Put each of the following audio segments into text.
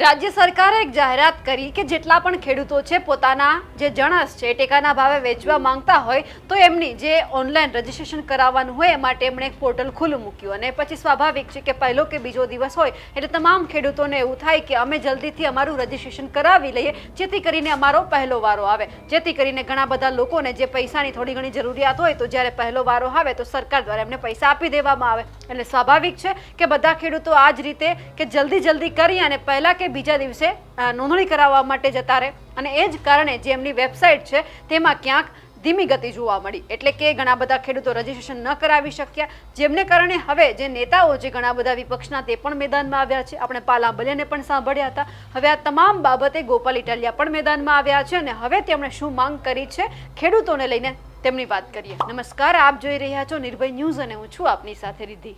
રાજ્ય સરકારે એક જાહેરાત કરી કે જેટલા પણ ખેડૂતો છે પોતાના જે જણસ છે, ટેકાના ભાવે વેચવા માંગતા હોય, તો એમની જે ઓનલાઈન રજીસ્ટ્રેશન કરાવવાનું હોય, એ માટે એમણે એક પોર્ટલ ખુલ્લું મૂક્યું. અને પછી સ્વાભાવિક છે કે પહેલો કે બીજો દિવસ હોય, એટલે તમામ ખેડૂતોને એવું થાય કે અમે જલ્દીથી અમારું રજીસ્ટ્રેશન કરાવી લઈએ, જેથી કરીને અમારો પહેલો વારો આવે. જેથી કરીને ઘણા બધા લોકોને જે પૈસાની થોડી ઘણી જરૂરિયાત હોય, તો જ્યારે પહેલો વારો આવે, તો સરકાર દ્વારા એમને પૈસા આપી દેવામાં આવે. એટલે સ્વાભાવિક છે કે બધા ખેડૂતો આ જ રીતે કે જલ્દી જલ્દી કરી અને પહેલાં કે બીજા દિવસે નોંધણી કરાવવા માટે જતા રહે. અને એ જ કારણે જે એમની વેબસાઇટ છે, તેમાં ક્યાંક ધીમી ગતિ જોવા મળી. એટલે કે ઘણા બધા ખેડૂતો રજીસ્ટ્રેશન ન કરાવી શક્યા. જેમને કારણે હવે જે નેતાઓ છે ઘણા બધા વિપક્ષના તે પણ મેદાનમાં આવ્યા છે. આપણે પાલા બલેને પણ સાંભળ્યા હતા. હવે આ તમામ બાબતે ગોપાલ ઇટાલિયા પણ મેદાનમાં આવ્યા છે અને હવે તેમણે શું માંગ કરી છે, ખેડૂતોને લઈને તેમની વાત કરીએ. નમસ્કાર, આપ જોઈ રહ્યા છો નિર્ભય ન્યૂઝ અને હું છું આપની સાથે રિદ્ધિ.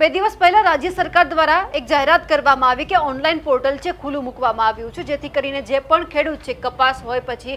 બે દિવસ પહેલા રાજ્ય સરકાર દ્વારા એક જાહેરાત કરવામાં આવી કે ઓનલાઈન પોર્ટલ છે, ખુલ્લું મૂકવામાં આવ્યું છે, જેથી કરીને જે પણ ખેડૂત છે, કપાસ હોય પછી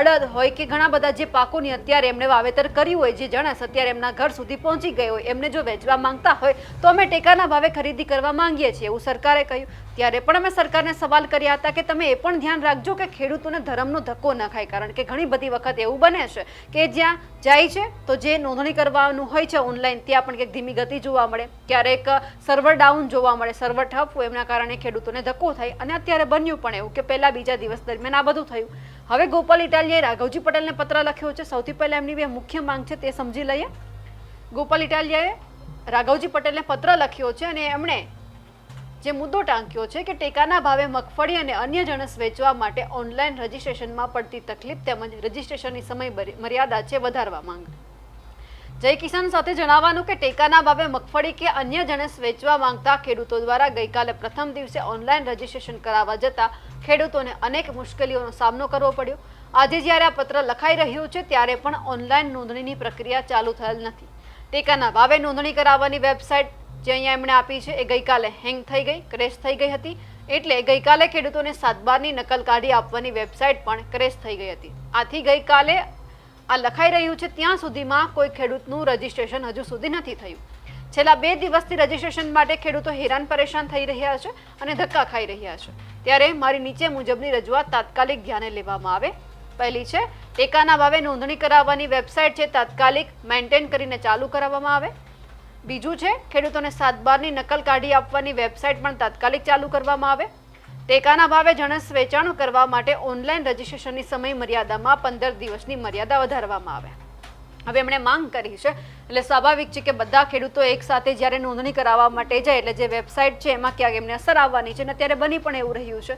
અડદ હોય કે ઘણા બધા જે પાકોની અત્યારે એમણે વાવેતર કર્યું હોય, જે જણસ અત્યારે એમના ઘર સુધી પહોંચી ગઈ હોય, એમને જો વેચવા માંગતા હોય, તો અમે ટેકાના ભાવે ખરીદી કરવા માંગીએ છીએ, એવું સરકારે કહ્યું. ત્યારે પણ અમે સરકારને સવાલ કર્યા હતા કે તમે એ પણ ધ્યાન રાખજો કે ખેડૂતોને ધર્મનો ધક્કો ન ખાય, કારણ કે ઘણી બધી વખત એવું બને છે કે જ્યાં જાય છે, તો જે નોંધણી કરવાનું હોય છે ઓનલાઈન, ત્યાં પણ કંઈક ધીમી ગતિ જોવા મળે. ક્યારેક સર્વર ડાઉન જોવા મળે સર્વર ઠપ હોય, એમના કારણે ખેડૂતોને ધક્કો થાય. અને અત્યારે બન્યું પણ એવું કે પહેલા બીજા દિવસ દરમિયાન આ બધું થયું. હવે ગોપાલ ઇટાલિયાએ રાઘવજી પટેલને પત્ર લખ્યો છે. સૌથી પહેલા એમની બે મુખ્ય માંગ છે તે સમજી લઈએ. ગોપાલ ઇટાલિયાએ રાઘવજી પટેલને પત્ર લખ્યો છે અને એમણે જે મુદ્દો ટાંક્યો છે કે ટેકાના ભાવે મગફળી અને અન્ય જણસ વેચવા માટે ઓનલાઈન રજીસ્ટ્રેશનમાં પડતી તકલીફ તેમજ રજીસ્ટ્રેશનની સમય મર્યાદા છે, વધારવા માંગ. જય કિસાન સાથે જણાવવાનું કે ટેકાના ભાવે મગફળી કે અન્ય જણસ વેચવા માંગતા ખેડૂતો દ્વારા ગઈકાલે પ્રથમ દિવસે ઓનલાઈન રજીસ્ટ્રેશન કરાવવા જતા ખેડૂતોને અનેક મુશ્કેલીઓનો સામનો કરવો પડ્યો. આજે જ્યારે આ પત્ર લખાઈ રહ્યું છે, ત્યારે પણ ઓનલાઈન નોંધણીની પ્રક્રિયા ચાલુ થયેલ નથી. ટેકાના ભાવે નોંધણી કરાવવાની વેબસાઇટ જે અહીંયા એમણે આપી છે, એ ગઈકાલે હેંગ થઈ ગઈ, ક્રેશ થઈ ગઈ હતી. એટલે ગઈકાલે ખેડૂતોને સાતબારની નકલ કાઢી આપવાની વેબસાઇટ પણ ક્રેશ થઈ ગઈ હતી. આથી ગઈકાલે આ લખાઈ રહ્યું છે, ત્યાં સુધીમાં કોઈ ખેડૂતનું રજીસ્ટ્રેશન હજુ સુધી નથી થયું. છેલ્લા બે દિવસથી રજીસ્ટ્રેશન માટે ખેડૂતો હેરાન પરેશાન થઈ રહ્યા છે અને ધક્કા ખાઈ રહ્યા છે. ત્યારે મારી નીચે મુજબની રજૂઆત તાત્કાલિક ધ્યાને લેવામાં આવે. પહેલી છે, ટેકાના ભાવે નોંધણી કરાવવાની વેબસાઇટ છે, તાત્કાલિક મેન્ટેન કરીને ચાલુ કરાવવામાં આવે. બીજું છે, ખેડૂતોને સાત બારની નકલ કાઢી આપવાની વેબસાઇટ પણ તાત્કાલિક ચાલુ કરવામાં આવે. ટેકાના ભાવે જણસ વેચાણ કરવા માટે ઓનલાઈન રજીસ્ટ્રેશનની સમય મર્યાદામાં પંદર દિવસની મર્યાદા વધારવામાં આવે હવે એમણે માંગ કરી છે, એટલે સ્વાભાવિક છે કે બધા ખેડૂતો એક સાથે જ્યારે નોંધણી કરાવવા માટે જાય, એટલે જે વેબસાઇટ છે એમાં ક્યાંક એમને અસર આવવાની છે અને અત્યારે બની પણ એવું રહ્યું છે.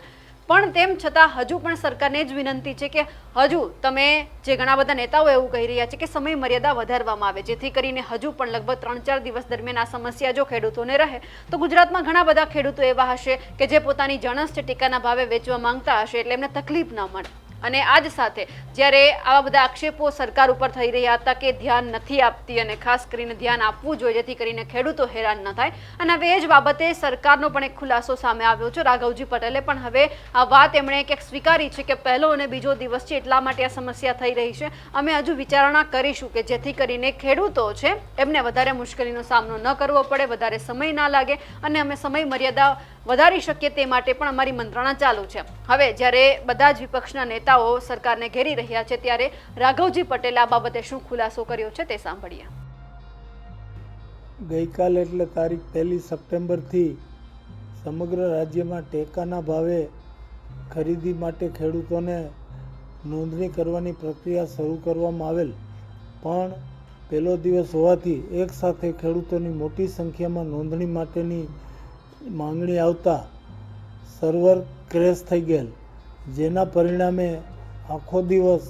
પણ તેમ છતાં હજુ પણ સરકારને જ વિનંતી છે કે હજુ તમે જે ઘણા બધા નેતાઓ એવું કહી રહ્યા છે કે સમય મર્યાદા વધારવામાં આવે, જેથી કરીને હજુ પણ લગભગ ત્રણ ચાર દિવસ દરમિયાન આ સમસ્યા જો ખેડૂતોને રહે, તો ગુજરાતમાં ઘણા બધા ખેડૂતો એવા હશે કે જે પોતાની જણસ છે ટેકાના ભાવે વેચવા માંગતા હશે એટલે એમને તકલીફ ન મળે. અને આ જ સાથે જ્યારે આવા બધા આક્ષેપો સરકાર ઉપર થઈ રહ્યા હતા કે ધ્યાન નથી આપતી અને ખાસ કરીને ધ્યાન આપવું જોઈએ, જેથી કરીને ખેડૂતો હેરાન ન થાય. અને હવે એ જ બાબતે સરકારનો પણ એક ખુલાસો સામે આવ્યો છે. રાઘવજી પટેલે પણ હવે આ વાત એમણે ક્યાંક સ્વીકારી છે કે પહેલો અને બીજો દિવસ છે એટલા માટે આ સમસ્યા થઈ રહી છે. અમે હજુ વિચારણા કરીશું કે જેથી કરીને ખેડૂતો છે, એમને વધારે મુશ્કેલીનો સામનો ન કરવો પડે, વધારે સમય ના લાગે અને અમે સમય મર્યાદા વધારી શકીએ તે માટે પણ અમારી મંત્રણા ચાલુ છે. હવે જ્યારે બધા જ વિપક્ષના નેતાઓ સરકારને ઘેરી રહ્યા છે, ત્યારે રાઘવજી પટેલે આ બાબતે શું ખુલાસો કર્યો છે તે સાંભળીએ. ગઈકાલે એટલે તારીખ પહેલી સપ્ટેમ્બરથી સમગ્ર રાજ્યમાં ટેકાના ભાવે ખરીદી માટે ખેડૂતોને નોંધણી કરવાની પ્રક્રિયા શરૂ કરવામાં આવેલ. પણ પહેલો દિવસ હોવાથી એકસાથે ખેડૂતોની મોટી સંખ્યામાં નોંધણી માટેની માંગણી આવતા સર્વર ક્રેશ થઈ ગયેલ. જેના પરિણામે આખો દિવસ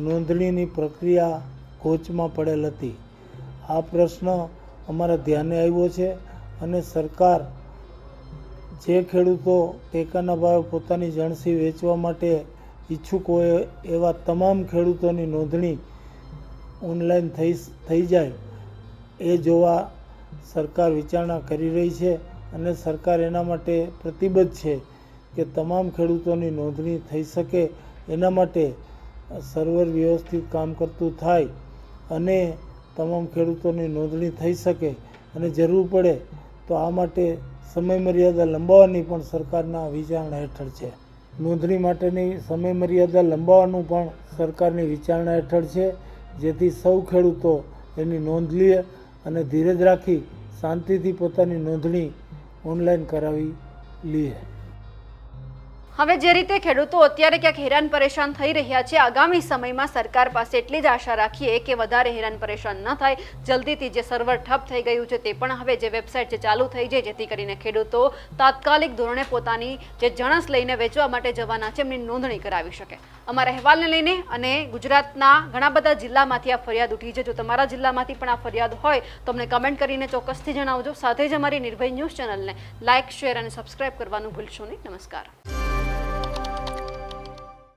નોંધણીની પ્રક્રિયા કોચમાં પડેલ હતી. આ પ્રશ્ન અમારા ધ્યાને આવ્યો છે અને સરકાર જે ખેડૂતો ટેકાના ભાવે પોતાની જણસી વેચવા માટે ઈચ્છુક હોય એવા તમામ ખેડૂતોની નોંધણી ઓનલાઈન થઈ થઈ જાય એ જોવા સરકાર વિચારણા કરી રહી છે. અને સરકાર એના માટે પ્રતિબદ્ધ છે કે તમામ ખેડૂતોની નોંધણી થઈ શકે, એના માટે સર્વર વ્યવસ્થિત કામ કરતું થાય અને તમામ ખેડૂતોની નોંધણી થઈ શકે અને જરૂર પડે તો આ માટે સમયમર્યાદા લંબાવવાની પણ સરકારના વિચારણા હેઠળ છે. નોંધણી માટેની સમયમર્યાદા લંબાવવાનું પણ સરકારની વિચારણા હેઠળ છે, જેથી સૌ ખેડૂતો એની નોંધ લે અને ધીરજ રાખી શાંતિથી પોતાની નોંધણી ઓનલાઈન કરાવી લે હવે જે રીતે ખેડૂતો અત્યારે ક્યાંક હેરાન પરેશાન થઈ રહ્યા છે, આગામી સમયમાં સરકાર પાસે એટલી જ આશા રાખીએ કે વધારે હેરાન પરેશાન ન થાય. જલ્દીથી જે સર્વર ઠપ થઈ ગયું છે તે પણ હવે જે વેબસાઇટ જે ચાલુ થઈ જાય, જેથી કરીને ખેડૂતો તાત્કાલિક ધોરણે પોતાની જે જણસ લઈને વેચવા માટે જવાના છે, એમની નોંધણી કરાવી શકે. અમારા અહેવાલને લઈને અને ગુજરાતના ઘણા બધા જિલ્લામાંથી આ ફરિયાદ ઉઠી છે. જો તમારા જિલ્લામાંથી પણ આ ફરિયાદ હોય, તો અમને કમેન્ટ કરીને ચોક્કસથી જણાવજો. સાથે જ અમારી નિર્ભય ન્યૂઝ ચેનલને લાઇક, શેર અને સબસ્ક્રાઇબ કરવાનું ભૂલશો નહીં. નમસ્કાર.